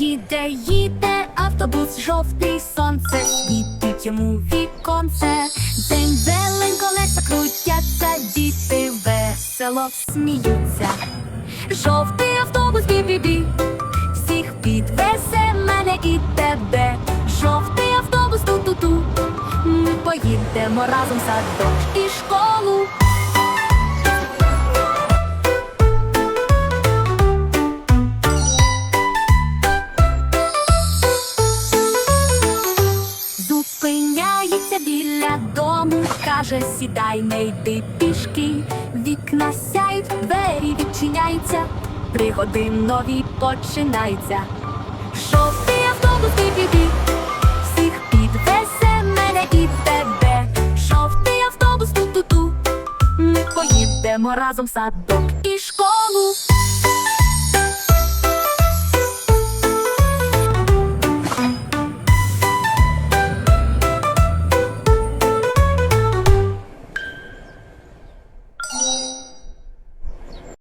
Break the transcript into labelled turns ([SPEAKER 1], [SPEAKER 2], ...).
[SPEAKER 1] Їде, їде автобус, жовтий сонце, світить йому віконце. День зелень колеса крутяться, діти весело сміються. Жовтий автобус бі-бі-бі, всіх підвезе мене і тебе. Жовтий автобус ту-ту-ту. Ми поїдемо разом в садок і школу. Дому, каже, сідай, не йди пішки. Вікна сяють, двері відчиняються, пригоди нові починаються. Жовтий автобус бі-бі-бі, всіх підвезе мене і тебе. Жовтий автобус ту-ту-ту. Ми поїдемо разом в садок і школу.